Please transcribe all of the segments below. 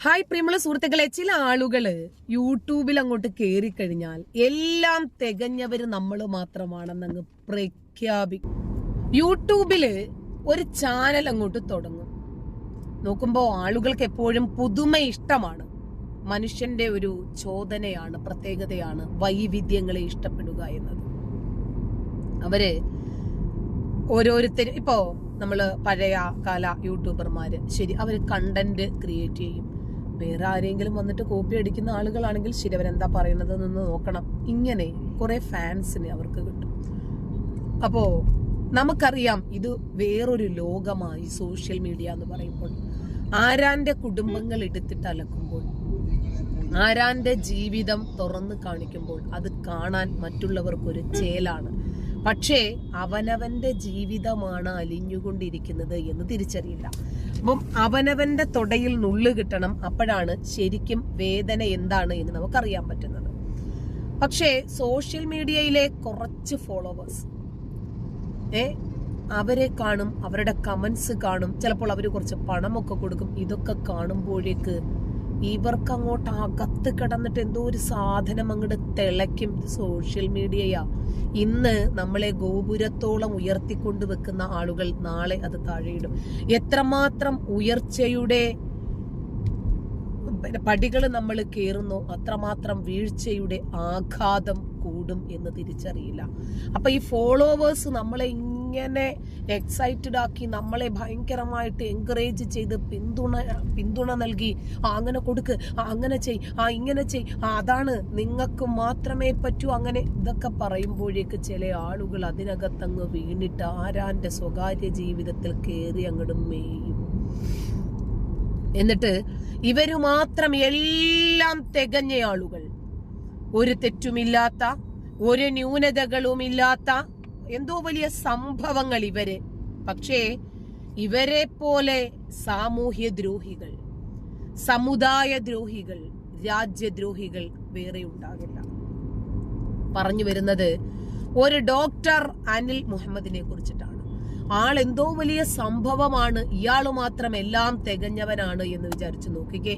Hi പ്രിയമുള്ള സുഹൃത്തുക്കളെ ചില ആളുകൾ യൂട്യൂബിൽ അങ്ങോട്ട് കയറി കഴിഞ്ഞാൽ എല്ലാം തികഞ്ഞവര് നമ്മൾ മാത്രമാണെന്നങ്ങ് പ്രഖ്യാപിക്കും യൂട്യൂബിൽ ഒരു ചാനൽ അങ്ങോട്ട് തുടങ്ങും. നോക്കുമ്പോൾ ആളുകൾക്ക് എപ്പോഴും പുതുമ ഇഷ്ടമാണ്. മനുഷ്യന്റെ ഒരു ചോദനയാണ് പ്രത്യേകതയാണ് വൈവിധ്യങ്ങളെ ഇഷ്ടപ്പെടുക എന്നത്. അവർ ഓരോരുത്തരും ഇപ്പോ നമ്മൾ പഴയ കാല യൂട്യൂബർമാര് ശരി അവർ കണ്ടന്റ് ക്രിയേറ്റ് ചെയ്യും. വേറെ ആരെങ്കിലും വന്നിട്ട് കോപ്പി അടിക്കുന്ന ആളുകളാണെങ്കിൽ ശരി അവരെന്താ പറയുന്നത് എന്ന് നോക്കണം. ഇങ്ങനെ കുറെ ഫാൻസിന് അവർക്ക് കിട്ടും. അപ്പോ നമുക്കറിയാം ഇത് വേറൊരു ലോകമായി സോഷ്യൽ മീഡിയ എന്ന് പറയുമ്പോൾ. ആരാന്റെ കുടുംബങ്ങൾ എടുത്തിട്ട് അലക്കുമ്പോൾ ആരാന്റെ ജീവിതം തുറന്ന് കാണിക്കുമ്പോൾ അത് കാണാൻ മറ്റുള്ളവർക്കൊരു ചേലാണ്. പക്ഷേ അവനവന്റെ ജീവിതമാണ് അലിഞ്ഞുകൊണ്ടിരിക്കുന്നത് എന്ന് തിരിച്ചറിയില്ല. അപ്പം അവനവന്റെ തൊടയിൽ നുള്ളു കിട്ടണം അപ്പോഴാണ് ശരിക്കും വേദന എന്താണ് എന്ന് നമുക്കറിയാൻ പറ്റുന്നത്. പക്ഷേ സോഷ്യൽ മീഡിയയിലെ കുറച്ച് ഫോളോവേഴ്സ് ഏ അവരെ കാണും അവരുടെ കമന്റ്സ് കാണും ചിലപ്പോൾ അവർ കുറച്ച് പണമൊക്കെ കൊടുക്കും ഇതൊക്കെ കാണുമ്പോഴേക്ക് ഇവർക്ക് അങ്ങോട്ട് അകത്ത് കിടന്നിട്ട് എന്തോ ഒരു സാധനം അങ്ങോട്ട് തിളയ്ക്കും സോഷ്യൽ മീഡിയയാ ഇന്ന് നമ്മളെ ഗോപുരത്തോളം ഉയർത്തിക്കൊണ്ട് വെക്കുന്ന ആളുകൾ നാളെ അത് താഴെയിടും. എത്രമാത്രം ഉയർച്ചയുടെ പടികൾ നമ്മൾ കയറുന്നു അത്രമാത്രം വീഴ്ചയുടെ ആഘാതം കൂടും എന്ന് തിരിച്ചറിയില്ല. അപ്പൊ ഈ ഫോളോവേഴ്സ് നമ്മളെ ഇങ്ങനെ എക്സൈറ്റഡ് ആക്കി നമ്മളെ ഭയങ്കരമായിട്ട് എൻകറേജ് ചെയ്ത് പിന്തുണ പിന്തുണ നൽകി. ആ അങ്ങനെ കൊടുക്ക് ആ അങ്ങനെ ചെയ് ആ ഇങ്ങനെ ചെയ് ആ അതാണ് നിങ്ങൾക്ക് മാത്രമേ പറ്റൂ. അങ്ങനെ ഇതൊക്കെ പറയുമ്പോഴേക്ക് ചില ആളുകൾ അതിനകത്തങ്ങ് വീണിട്ട് ആരാന്റെ സ്വകാര്യ ജീവിതത്തിൽ കയറി അങ്ങോട്ട് മേയും. എന്നിട്ട് ഇവർ മാത്രം എല്ലാം തികഞ്ഞ ആളുകൾ. ഒരു തെറ്റുമില്ലാത്ത ഒരു ന്യൂനതകളുമില്ലാത്ത എന്തോ വലിയ സംഭവങ്ങൾ ഇവർ. പക്ഷേ ഇവരെ പോലെ സാമൂഹ്യ ദ്രോഹികൾ സമുദായ ദ്രോഹികൾ രാജ്യദ്രോഹികൾ വേറെ ഉണ്ടാകില്ല. പറഞ്ഞു വരുന്നത് ഒരു ഡോക്ടർ അനിൽ മുഹമ്മദിനെ കുറിച്ചിട്ടാണ്. ആൾ എന്തോ വലിയ സംഭവമാണ് ഇയാൾ മാത്രം എല്ലാം തികഞ്ഞവനാണ് എന്ന് വിചാരിച്ചു നോക്കിക്കേ.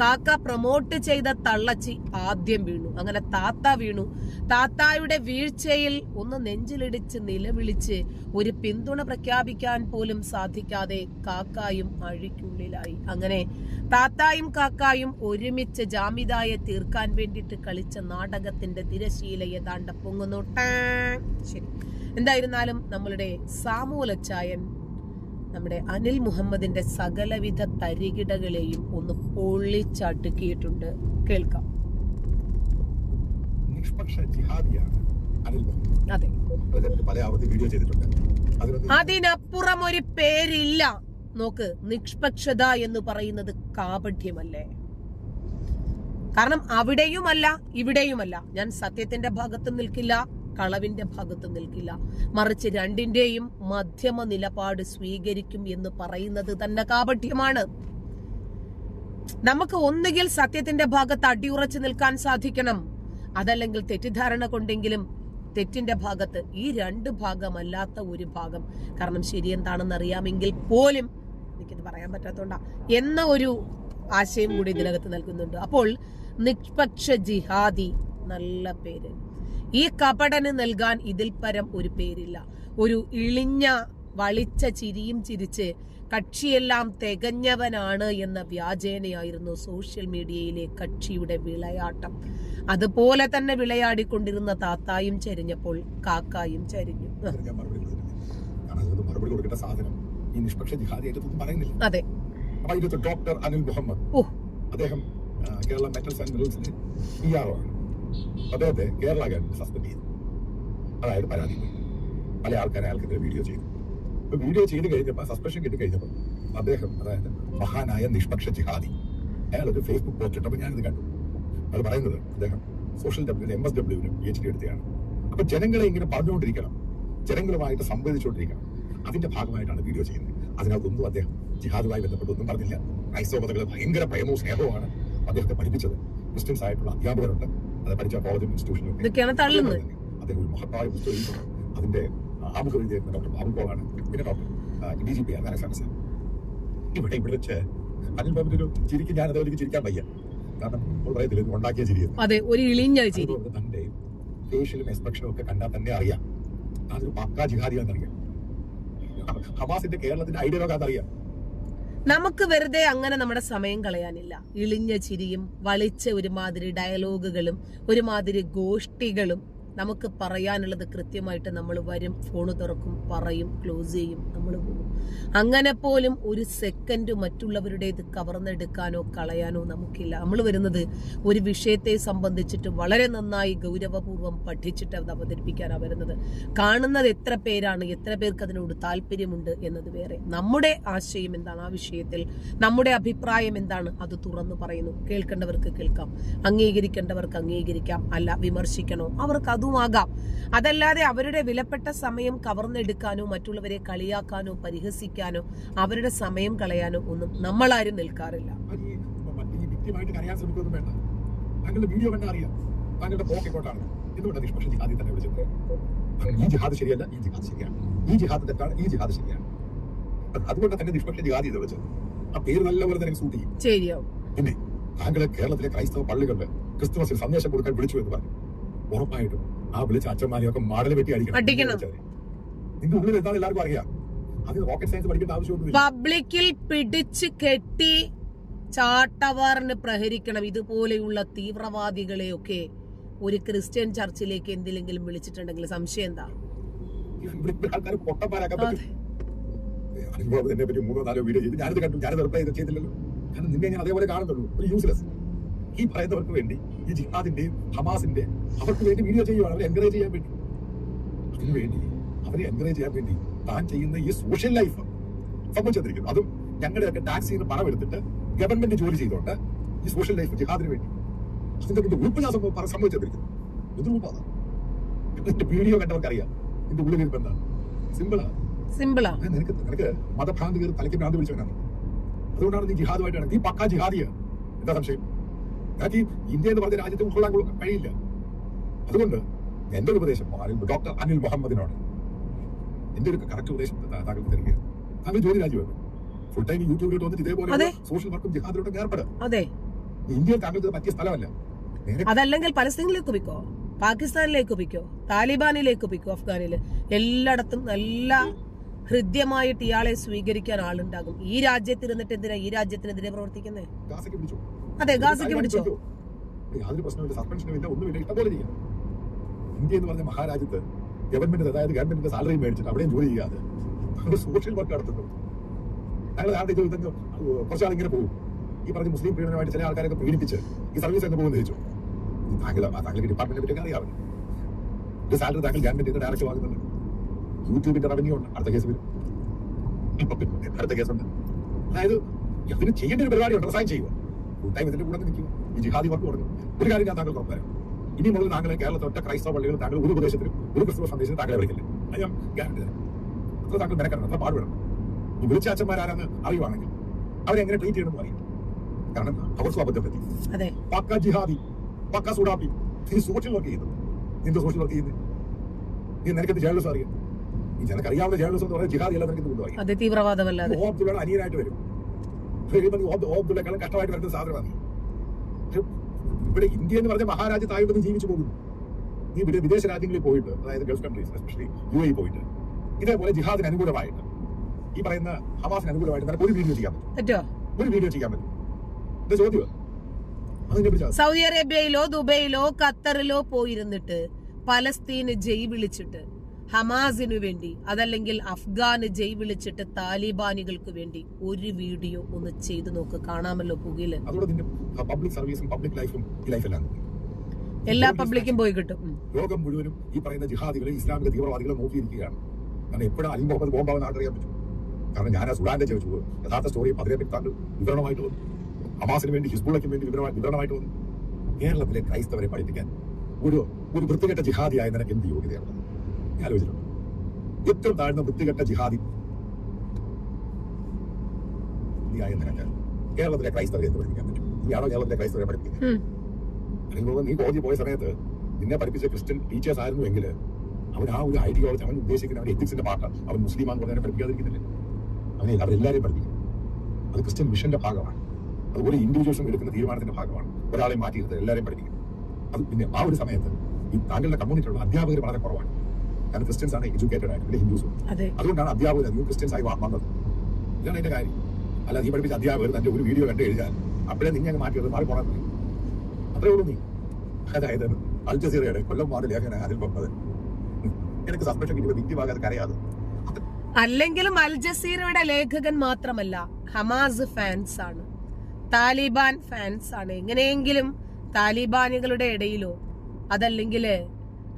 കാക്ക പ്രൊമോട്ട് ചെയ്ത തള്ളച്ചി ആദ്യം വീണു. അങ്ങനെ താത്ത വീണു. താത്തായുടെ വീഴ്ചയിൽ ഒന്ന് നെഞ്ചിലിടിച്ച് നിലവിളിച്ച് ഒരു പിന്തുണ പ്രഖ്യാപിക്കാൻ പോലും സാധിക്കാതെ കാക്കായും അഴിക്കുള്ളിലായി. അങ്ങനെ താത്തായും കാക്കായും ഒരുമിച്ച് ജാമിതായെ തീർക്കാൻ വേണ്ടിയിട്ട് കളിച്ച നാടകത്തിന്റെ തിരശീല ഏതാണ്ട് പൊങ്ങുന്നു. ശരി. എന്തായിരുന്നാലും നമ്മളുടെ സാമൂലച്ചായൻ നമ്മുടെ അനിൽ മുഹമ്മദിന്റെ സകലവിധ തരികിടകളെയും ഒന്ന് പൊള്ളിച്ചടുക്കിയിട്ടുണ്ട് കേൾക്കാം. നിഷ്പക്ഷ ജിഹാദിയാണ് അനിൽ മുഹമ്മദ്. അതെ. അദ്ദേഹത്തിന് പല ആവർത്തി വീഡിയോ ചെയ്തിട്ടുണ്ട്. അതിനപ്പുറം ഒരു പേരില്ല. നോക്ക് നിഷ്പക്ഷത എന്ന് പറയുന്നത് കാപഠ്യമല്ലേ? കാരണം അവിടെയുമല്ല ഇവിടെയുമല്ല. ഞാൻ സത്യത്തിന്റെ ഭാഗത്തും നിൽക്കില്ല. കളവിന്റെ ഭാഗത്ത് നിൽക്കില്ല. മറിച്ച് രണ്ടിന്റെയും മധ്യമ നിലപാട് സ്വീകരിക്കും എന്ന് പറയുന്നത് തന്നെ കാപഠ്യമാണ് നമുക്ക് ഒന്നുകിൽ സത്യത്തിന്റെ ഭാഗത്ത് അടിയുറച്ചു നിൽക്കാൻ സാധിക്കണം. അതല്ലെങ്കിൽ തെറ്റിദ്ധാരണ കൊണ്ടെങ്കിലും തെറ്റിന്റെ ഭാഗത്ത് ഈ രണ്ട് ഭാഗമല്ലാത്ത ഒരു ഭാഗം. കാരണം ശരി എന്താണെന്ന് അറിയാമെങ്കിൽ പോലും എനിക്കിത് പറയാൻ പറ്റാത്തോണ്ടാ. എന്ന ഒരു ആശയം കൂടി ഇതിനകത്ത് നൽകുന്നുണ്ട്. അപ്പോൾ നിഷ്പക്ഷ ജിഹാദി നല്ല പേര്. ഈ കപടന് നൽകാൻ ഇതിൽ പരം ഒരു പേരില്ല. ഒരു ഇളിഞ്ഞ വളിച്ച ചിരിയും ചിരിച്ച് കക്ഷിയെല്ലാം തികഞ്ഞവനാണ് എന്ന വ്യാജേനയായിരുന്നു സോഷ്യൽ മീഡിയയിലെ കക്ഷിയുടെ വിളയാട്ടം. അതുപോലെ തന്നെ വിളയാടിക്കൊണ്ടിരുന്ന താത്തായും ചരിഞ്ഞപ്പോൾ കാക്കായും ചരിഞ്ഞു. അതെ. ഡോക്ടർ അനിൽ മുഹമ്മദ് അദ്ദേഹം Kerala metal and P R ആണ്. അദ്ദേഹത്തെ കേരള ഗവൺമെന്റ് സസ്പെൻഡ് ചെയ്തു. അതായത് പരാതി പല ആൾക്കാരെ അയാൾക്കെതിരെ വീഡിയോ ചെയ്തു. വീഡിയോ ചെയ്ത് കഴിഞ്ഞപ്പോൾ സസ്പെൻഷൻ കിട്ടി കഴിഞ്ഞപ്പോൾ അദ്ദേഹം അതായത് മഹാനായ നിഷ്പക്ഷ ജിഹാദി അയാൾ ഒരു ഫേസ്ബുക്ക് പോസ്റ്റ് ഇട്ടപ്പോൾ ഞാനിത് കണ്ടു. അത് പറയുന്നത് അദ്ദേഹം സോഷ്യൽ ഡബ്ല്യൂ എം എസ് ഡബ്ല്യൂവിനും പി എച്ച് ഡി എടുത്തതാണ് അപ്പൊ ജനങ്ങളെ ഇങ്ങനെ പറഞ്ഞുകൊണ്ടിരിക്കണം. ജനങ്ങളുമായിട്ട് സംവദിച്ചുകൊണ്ടിരിക്കണം. അതിന്റെ ഭാഗമായിട്ടാണ് വീഡിയോ ചെയ്യുന്നത്. അതിനകത്തൊന്നും അദ്ദേഹം ജിഹാദുമായി ബന്ധപ്പെട്ട് ഒന്നും പറഞ്ഞില്ല. ക്രൈസ്തവതകൾ ഭയങ്കര ഭയമവും സ്നേഹവുമാണ് അദ്ദേഹത്തെ പഠിപ്പിച്ചത്. ക്രിസ്ത്യൻസ് ആയിട്ടുള്ള അധ്യാപകരുണ്ട്. അത് പഠിച്ച കോളേജും ഇൻസ്റ്റിറ്റ്യൂഷനും അദ്ദേഹം ഒരു മഹത്തായ പുസ്തകം അതിന്റെ ആമുഖം എഴുതിയിരുന്ന ഡോക്ടർ ബാബു പോളാണ് പിന്നെ ഡോക്ടർ ഡി ജി പി ആണ്. അലക്സാണ്ടർ സാർ ഇവിടെ ഇവിടെ വെച്ച് അനിൽ ബാബിന്റെ ഒരു ചിരിക്ക് ഞാൻ അതേപോലെ ചിരിക്കാൻ വയ്യ. കാരണം പറയത്തില്ല ഉണ്ടാക്കിയ ചിരിയെന്ന്. അതെ ഒരു ഇളിഞ്ഞ ചിരി. തന്റെ ഫേഷ്യലും എക്സ്പ്രഷനും ഒക്കെ കണ്ടാൽ തന്നെ അറിയാം. അതൊരു പക്കാ ജിഹാദിയാണെന്നറിയാം ഹമാസിന്റെ കേരളത്തിന്റെ ഐഡിയ ഐഡിയോകാന്നറിയാം നമുക്ക് വെറുതെ അങ്ങനെ നമ്മുടെ സമയം കളയാനില്ല. ഇളിഞ്ഞ ചിരിയും വളിച്ച ഒരുമാതിരി ഡയലോഗുകളും ഒരുമാതിരി ഗോഷ്ടികളും നമുക്ക് പറയാനുള്ളത് കൃത്യമായിട്ട് നമ്മൾ വരും ഫോണ് തുറക്കും പറയും ക്ലോസ് ചെയ്യും നമ്മൾ പോകും. അങ്ങനെ പോലും ഒരു സെക്കൻഡ് മറ്റുള്ളവരുടേത് കവർന്നെടുക്കാനോ കളയാനോ നമുക്കില്ല. നമ്മൾ വരുന്നത് ഒരു വിഷയത്തെ സംബന്ധിച്ചിട്ട് വളരെ നന്നായി ഗൗരവപൂർവം പഠിച്ചിട്ട് അത് അവതരിപ്പിക്കാനാണ് വരുന്നത്. കാണുന്നത് എത്ര പേരാണ് എത്ര പേർക്ക് അതിനോട് താല്പര്യമുണ്ട് എന്നത് വേറെ. നമ്മുടെ ആശയം എന്താണ് ആ വിഷയത്തിൽ നമ്മുടെ അഭിപ്രായം എന്താണ് അത് തുറന്നു പറയുന്നു. കേൾക്കേണ്ടവർക്ക് കേൾക്കാം. അംഗീകരിക്കേണ്ടവർക്ക് അംഗീകരിക്കാം. അല്ല വിമർശിക്കണോ? അവർക്ക് അതുമാകാം. അതല്ലാതെ അവരുടെ വിലപ്പെട്ട സമയം കവർന്നെടുക്കാനോ മറ്റുള്ളവരെ കളിയാക്കാനോ പരിഹസിക്കാനോ അവരുടെ സമയം കളയാനോ ഒന്നും നമ്മളാരും നിൽക്കാറില്ല. താങ്കളുടെ വീഡിയോ കണ്ടാൽ അറിയാം. താങ്കളുടെ നിഷ്പക്ഷ ജിഹാദി തന്നെ വിളിച്ചത്? അങ്ങ് ഈ ജിഹാദ് ശരിയല്ല ഈ ജിഹാദ് ശരിയാണ്. ഈ ജിഹാദ് തെറ്റാണ് ഈ ജിഹാദ് ശരിയാണ്. അതുകൊണ്ട് തന്നെ നിഷ്പക്ഷ ജിഹാദി എന്ന് വിളിച്ചത്. ആ പേര് നല്ലപോലെ തന്നെ സൂട്ട് ചെയ്യും. ശരിയാവും. പിന്നെ താങ്കളെ കേരളത്തിലെ ക്രൈസ്തവ പള്ളികളിൽ ക്രിസ്തുമസിൽ സന്ദേശം കൊടുക്കാൻ വിളിച്ചു എന്ന് പറഞ്ഞു. ഉറപ്പായിട്ടും ആ വിളിച്ച അച്ഛന്മാരെയൊക്കെ മാടലെ വെട്ടി അടിക്കണം. അടിക്കണം. നിന്റെ ഉള്ളിൽ എന്താണെന്ന് എല്ലാവർക്കും അറിയാം? പബ്ലിക്കിൽ പിടിച്ച് കെട്ടി ചാട്ടവാറിന് പ്രഹരിക്കണം. ഇതുപോലെയുള്ള തീവ്രവാദികളെയൊക്കെ ഒരു ക്രിസ്ത്യൻ ചർച്ചിലേക്ക് എന്തിലെങ്കിലും വിളിച്ചിട്ടുണ്ടെങ്കിൽ സംശയം എന്താ? എന്നെ പറ്റി മൂന്നോ നാലോ വീഡിയോ ചെയ്ത്. ഞാനത് കണ്ടു. ഞാനത് റിപ്ലൈ ചെയ്ത് ചെയ്തില്ലല്ലോ. കാരണം നിന്നെ ഞാൻ അതേപോലെ കാണുന്നുള്ളൂ. ഒരു യൂസ്ലെസ് ഈ പറയുന്നവർക്ക് വേണ്ടി ഈ ജിഹാദിന്റെയും ഹമാസിന്റെ അവർക്ക് വേണ്ടി വീഡിയോ ചെയ്യുവാണ് അവരെ എൻകറേജ് ചെയ്യാൻ വേണ്ടി. അതിനു വേണ്ടി അവരെ എൻകറേജ് ചെയ്യാൻ വേണ്ടി താൻ ചെയ്യുന്ന ഈ സോഷ്യൽ ലൈഫ് സംഭവിച്ചിരിക്കുന്നു അതും ഞങ്ങളുടെയൊക്കെ ടാക്സിൽ നിന്ന് പണം എടുത്തിട്ട് ഗവൺമെന്റ് ജോലി ചെയ്തുകൊണ്ട് ഈ സോഷ്യൽ ലൈഫ് ജിഹാദിന് വേണ്ടി. അതിന്റെ ഇതിന്റെ ഉൾപ്പ് ഞാൻ സംഭവം പറ- സംഭവിച്ചിരിക്കുന്നു എന്ത് ഉൾപ്പാണ് വീഡിയോ കണ്ടവർക്ക് അറിയാം ഇതിന്റെ ഉള്ളിൽ ഇരുപ്പ് എന്താണ് സിമ്പിളാ സിമ്പിളാ നിനക്ക് നിനക്ക് മതഭ്രാന്തി കയറി തലയ്ക്ക് ഭ്രാന്തി പിടിച്ചവനാണ്. അതുകൊണ്ടാണ് നീ ജിഹാദുമായിട്ടാണ് നീ പക്കാ ജിഹാദിയ. എന്താ സംശയം? ഈ ഇന്ത്യ എന്ന് പറഞ്ഞ രാജ്യത്തെ ഉൾക്കൊള്ളാൻ കഴിയില്ല. അതുകൊണ്ട് എന്റെ ഉപദേശം ഡോക്ടർ അനിൽ മുഹമ്മദിനോട് എന്റെ ഒരു കറക്റ്റ് ഉപദേശം താങ്കൾക്ക് തരിക താങ്കൾ ജോലി രാജിവെക്കും ഫുൾ ടൈം യൂട്യൂബിലോട്ട് വന്നിട്ട് ഇതേപോലെ. സോഷ്യൽ വർക്കും ജിഹാദിലോട്ടും ഏർപ്പെടും ഇന്ത്യയിൽ താങ്കൾക്ക് പറ്റിയ സ്ഥലമല്ല. അതല്ലെങ്കിൽ പലസ്തീനിലേക്ക് പോയിക്കോ പാകിസ്ഥാനിലേക്ക് പോയിക്കോ താലിബാനിലേക്ക് പോയിക്കോ അഫ്ഗാനിൽ? എല്ലായിടത്തും നല്ല ഹൃദ്യമായിട്ട് ഇയാളെ സ്വീകരിക്കാൻ ആളുണ്ടാകും. ഈ രാജ്യത്തിരുന്നിട്ട് എന്തിനാ ഈ രാജ്യത്തിനെതിരെ പ്രവർത്തിക്കുന്നേ? അതെ ഗാസയ്ക്ക് പിടിച്ചോ? യാതൊരു പ്രശ്നമില്ല സസ്പെൻഷനും ഇല്ല ഒന്നുമില്ല. ഇഷ്ടപോലെ ചെയ്യാം. ഇന്ത്യ എന്ന് പറഞ്ഞ മഹാരാജ്യത്ത് ഗവൺമെന്റ് അതായത് ഗവൺമെന്റിന്റെ സാലറി മേടിച്ചിട്ട് അവിടെയും ജോലി ചെയ്യാതെ സോഷ്യൽ വർക്ക് നടത്തുന്നു. ഞങ്ങൾ ആരുടെ തന്നെ കുറച്ചാൾ ഇങ്ങനെ പോകും. ഈ പറഞ്ഞ മുസ്ലിം പീഡനമായിട്ട് ചില ആൾക്കാരൊക്കെ പീഡിപ്പിച്ച് ഈ സർവീസ് എന്ന് പോകുന്ന ചോദിച്ചു താങ്കൾ താങ്കൾക്ക് ഡിപ്പാർട്ട്മെന്റിനെ പറ്റി അറിയാമല്ലോ ഇത് സാലറി താങ്കൾ ഗവൺമെന്റിന്റെ ഡയറക്റ്റ് വാങ്ങുന്നുണ്ട്. യൂട്യൂബിന്റെ റവന്യൂ ഉണ്ട് അടുത്ത കേസ് വരും അടുത്ത കേസുണ്ട് അതായത് ഇതിന് ചെയ്യേണ്ട ഒരു പരിപാടി ഉണ്ട് റിസൈൻ ചെയ്യുക ടൈം ഇതിന്റെ കൂടെ നിൽക്കുക. ഈ ജിഹാദി വർക്ക് തുടങ്ങും. ഒരു കാര്യം ഞാൻ താങ്കൾ ഉറപ്പുതരാം ഇനി മുതൽ താങ്കളെ കേരളത്തെ ക്രൈസ്തവ പള്ളികൾ താങ്കൾ ഒരു ഉപദേശത്തിലും ഒരു ക്രിസ്തവ സന്ദേശം താങ്കളെ വിളിക്കില്ല അത് ഞാൻ ഗ്യാരണ്ടി തരാം അത്ര താങ്കൾ മെനക്കണം അത്ര പാടുപെടണം. ഈ വിളിച്ച അച്ഛന്മാരാരാന്ന് അറിയുവാണെങ്കിൽ അവരെ എങ്ങനെ ട്രീറ്റ് ചെയ്യണമെന്ന് അറിയാം. കാരണം അവർ അബദ്ധം പറ്റി. പക്ക ജിഹാദി പക്ക സുഡാപ്പി. നീ സോഷ്യൽ വർക്ക് ചെയ്യുന്നു. നിന്റെ സോഷ്യൽ വർക്ക് ചെയ്യുന്നത് നീ നിനക്കെന്ത് ജേർണലിസം അറിയാം. ഈ നിനക്കറിയാവുന്ന ജേർണലിസം എന്ന് പറയുന്നത് ജിഹാദി അല്ല നിനക്ക് അനിയനായിട്ട് വരും. കഴിയുമ്പോൾ നീ ഓ ഓ അബ്ദുള്ളക്കാളും കഷ്ടമായിട്ട് വരുന്ന സാധനമാണ്. ഇവിടെ ഇന്ത്യ എന്ന് പറഞ്ഞ മഹാരാജ്യത്തായിട്ടൊന്നും ജീവിച്ചു പോകുന്നു. നീ ഇവിടെ വിദേശ രാജ്യങ്ങളിൽ പോയിട്ട് അതായത് Gulf countries especially U A പോയിട്ട് ഇതേപോലെ ജിഹാദിന് അനുകൂലമായിട്ട് ഈ പറയുന്ന ഹമാസിന് അനുകൂലമായിട്ട് നിനക്ക് ഒരു വീഡിയോ ചെയ്യാൻ പറ്റും. ഒരു വീഡിയോ ചെയ്യാൻ പറ്റും. ചോദ്യം സൗദി അറേബ്യയിലോ ദുബൈയിലോ ഖത്തറിലോ പോയിരുന്നിട്ട് പലസ്തീന് ജയ് വിളിച്ചിട്ട് ഹമാസിനു വേണ്ടി അതല്ലെങ്കിൽ അഫ്ഗാന് ജയ് വിളിച്ചിട്ട് താലിബാനികൾക്ക് വേണ്ടി ഒരു വീഡിയോ ഒന്ന് ചെയ്തു നോക്ക് കാണാമല്ലോ പുകയിൽ. പബ്ലിക് സർവീസും പബ്ലിക് ലൈഫും എല്ലാ പബ്ലിക്കും പോയി കിട്ടും. ലോകം മുഴുവനും ഈ പറയുന്ന ജിഹാദികളെ ഇസ്ലാമിക തീവ്രവാദികളെ നോക്കിയിരിക്കുകയാണ്. കാരണം എപ്പോഴും അലി മുഹമ്മദ് ബോംബാവെന്ന് ആർക്കറിയാൻ പറ്റും? കാരണം ഞാൻ ആ സുഡാന്റെ ചോദിച്ചു യഥാർത്ഥ സ്റ്റോറി അതിനെപ്പറ്റി താങ്കൾ വിവരണമായിട്ട് വന്നു. ഹമാസിന് വേണ്ടി ഹിസ്ബുള്ളയ്ക്കും വേണ്ടി വിവരമായി വിവരണമായിട്ട് വന്നു. കേരളത്തിലെ ക്രൈസ്തവരെ പഠിപ്പിക്കാൻ ഒരു ഒരു വൃത്തികെട്ട ജിഹാദിയായ നിനക്ക് എന്ത് യോഗ്യതയാണ്? ഏറ്റവും താഴ്ന്ന വൃത്തികെട്ട ജിഹാദി? നിനക്ക് കേരളത്തിലെ ക്രൈസ്തവരെ എന്ത് പഠിപ്പിക്കാൻ പറ്റും? നീയാണോ കേരളത്തിലെ ക്രൈസ്തവരെ പഠിപ്പിക്കുന്നത്. അല്ലെങ്കിൽ നീ കോളേജിൽ പോയ സമയത്ത് നിന്നെ പഠിപ്പിച്ച ക്രിസ്ത്യൻ ടീച്ചേഴ്സ് ആയിരുന്നു എങ്കിൽ അവൻ ആ ഒരു ഐഡിയോളജി അവൻ ഉദ്ദേശിക്കുന്ന അവൻ എത്തിക്സിന്റെ പാർട്ട് അവൻ മുസ്ലിമാന്ന് പറഞ്ഞാൽ പഠിപ്പിക്കാതിരിക്കുന്നില്ല അവനെ അവരെല്ലാവരെയും പഠിപ്പിക്കും. അത് ക്രിസ്ത്യൻ മിഷന്റെ ഭാഗമാണ്. അതുപോലെ ഇൻഡിവിജ്വൽസും എടുക്കുന്ന തീരുമാനത്തിന്റെ ഭാഗമാണ്. ഒരാളെ മാറ്റിയിരുന്നത് എല്ലാവരെയും പഠിപ്പിക്കും. അത് പിന്നെ ആ ഒരു സമയത്ത് ഈ താങ്കളുടെ കമ്മ്യൂണിറ്റിയുള്ള അധ്യാപകർ വളരെ കുറവാണ്. കാരണം ക്രിസ്ത്യൻസ് ആണ് എഡ്യൂക്കേറ്റഡ് ആയിട്ട്. പിന്നെ ഹിന്ദുസും അതെ. അതുകൊണ്ടാണ് അധ്യാപകർ ന്യൂ ക്രിസ്ത്യൻസ് ആയി വന്നത്. ഇതാണ് എന്റെ കാര്യം. അല്ല നീ പഠിപ്പിച്ച അധ്യാപകർ തന്റെ ഒരു വീഡിയോ കണ്ടു കഴിഞ്ഞാൽ അപ്പോഴേ നിന്നെ അങ്ങ് മാറ്റി മാറി പോണത്. അത്രേ ഉള്ളൂ നീ. അതായത് അൽജസീറയുടെ കൊല്ലം വാർഡ് ലേഖന അതിൽ പറഞ്ഞത്. എനിക്ക് സസ്പെൻഷൻ കിട്ടിയ വ്യക്തിഭാഗത്ത് കരയാതെ. അല്ലെങ്കിലും അൽ ജസീറയുടെ ലേഖകൻ മാത്രമല്ല ഹമാസ് ഫാൻസ് ആണ്. താലിബാൻ ഫാൻസ് ആണ്. എങ്ങനെയെങ്കിലും താലിബാനികളുടെ ഇടയിലോ അതല്ലെങ്കിൽ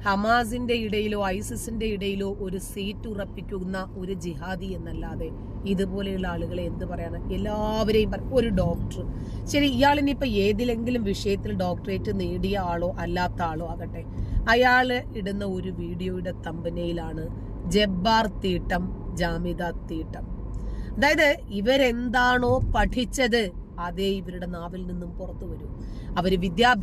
ഹമാസിന്റെ ഇടയിലോ ഐസിസിന്റെ ഇടയിലോ ഒരു സീറ്റ് ഉറപ്പിക്കുന്ന ഒരു ജിഹാദി എന്നല്ലാതെ ഇതുപോലെയുള്ള ആളുകളെ എന്ത് പറയാണ് എല്ലാവരെയും ഒരു ഡോക്ടർ. ശരി ഇയാളിനിപ്പോ ഏതിലെങ്കിലും വിഷയത്തിൽ ഡോക്ടറേറ്റ് നേടിയ ആളോ അല്ലാത്ത ആളോ ആകട്ടെ. അയാൾ ഇടുന്ന ഒരു വീഡിയോയുടെ തമ്പനയിലാണ് ജബ്ബാർ തീട്ടം ജാമിദ തീട്ടം. അതായത് ഇവരെന്താണോ പഠിച്ചത് അതേ ഇവരുടെ നാവിൽ നിന്നും പുറത്തു വരും. അവർ വിദ്യാഭ്യാസം